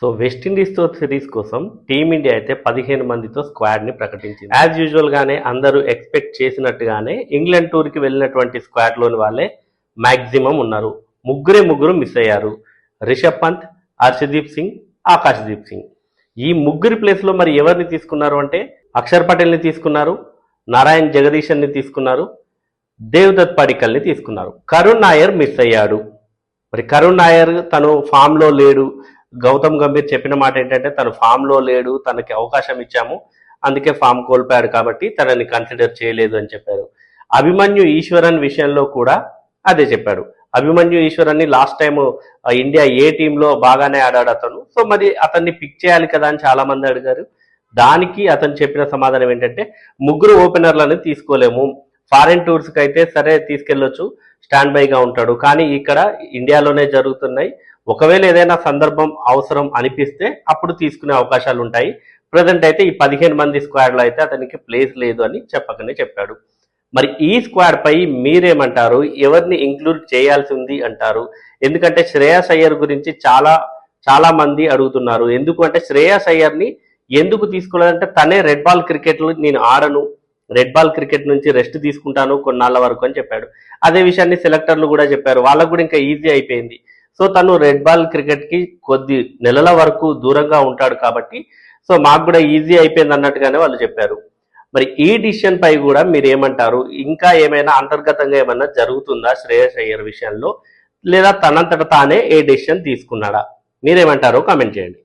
So వెస్టిండీస్తో series కోసం team India అయితే పదిహేను మందితో స్క్వాడ్ని ప్రకటించింది. యాజ్ యూజువల్గానే అందరూ ఎక్స్పెక్ట్ చేసినట్టుగానే ఇంగ్లాండ్ టూర్కి వెళ్ళినటువంటి స్క్వాడ్లోని వాళ్ళే మ్యాక్సిమం ఉన్నారు. ముగ్గురే ముగ్గురు మిస్ అయ్యారు. రిషబ్ పంత్ హర్షదీప్ సింగ్ ఆకాశ్దీప్ సింగ్ ఈ ముగ్గురి ప్లేస్లో మరి ఎవరిని తీసుకున్నారు అంటే అక్షర్ పటేల్ని తీసుకున్నారు నారాయణ్ జగదీశన్ని తీసుకున్నారు దేవదత్ పడికల్ని తీసుకున్నారు. కరుణ్ నాయర్ మిస్ అయ్యాడు. మరి కరుణ్ నాయర్ తను ఫామ్లో లేడు. గౌతమ్ గంభీర్ చెప్పిన మాట ఏంటంటే తను ఫామ్లో లేడు తనకి అవకాశం ఇచ్చాము అందుకే ఫామ్ కోల్పోయాడు కాబట్టి తనని కన్సిడర్ చేయలేదు అని చెప్పారు. అభిమన్యు ఈశ్వరన్ విషయంలో కూడా అదే చెప్పాడు. అభిమన్యు ఈశ్వరన్ని లాస్ట్ టైం ఇండియా ఏ టీంలో బాగానే ఆడాడు అతను. సో మరి అతన్ని పిక్ చేయాలి కదా అని చాలా మంది అడిగారు. దానికి అతను చెప్పిన సమాధానం ఏంటంటే ముగ్గురు ఓపెనర్లను తీసుకోలేము. ఫారెన్ టూర్స్కి అయితే సరే తీసుకెళ్ళొచ్చు స్టాండ్ బైగా ఉంటాడు. కానీ ఇక్కడ ఇండియాలోనే జరుగుతున్నాయి. ఒకవేళ ఏదైనా సందర్భం అవసరం అనిపిస్తే అప్పుడు తీసుకునే అవకాశాలు ఉంటాయి. ప్రజెంట్ అయితే ఈ పదిహేను మంది స్క్వాడ్లో అయితే అతనికి ప్లేస్ లేదు అని చెప్పకనే చెప్పాడు. మరి ఈ స్క్వాడ్ పై మీరేమంటారు? ఎవరిని ఇంక్లూడ్ చేయాల్సి ఉంది అంటారు? ఎందుకంటే శ్రేయస్ అయ్యర్ గురించి చాలా చాలా మంది అడుగుతున్నారు. ఎందుకు అంటే శ్రేయస్ అయ్యర్ని ఎందుకు తీసుకోలేదంటే తనే రెడ్ బాల్ క్రికెట్లో నేను ఆడను. రెడ్ బాల్ క్రికెట్ నుంచి రెస్ట్ తీసుకుంటాను కొన్నాళ్ళ వరకు అని చెప్పాడు. అదే విషయాన్ని సెలెక్టర్లు కూడా చెప్పారు. వాళ్ళకు కూడా ఇంకా ఈజీ అయిపోయింది. సో తను రెడ్ బాల్ క్రికెట్కి కొద్ది నెలల వరకు దూరంగా ఉంటాడు కాబట్టి సో మాకు కూడా ఈజీ అయిపోయింది అన్నట్టుగానే వాళ్ళు చెప్పారు. మరి ఈ డిసిషన్ పై కూడా మీరు ఏమంటారు ఇంకా ఏమైనా అంతర్గతంగా ఏమైనా జరుగుతుందా శ్రేయస్ అయ్యర్ విషయంలో? లేదా తనంతట తానే ఏ డిసిషన్ తీసుకున్నాడా? మీరేమంటారో కామెంట్ చేయండి.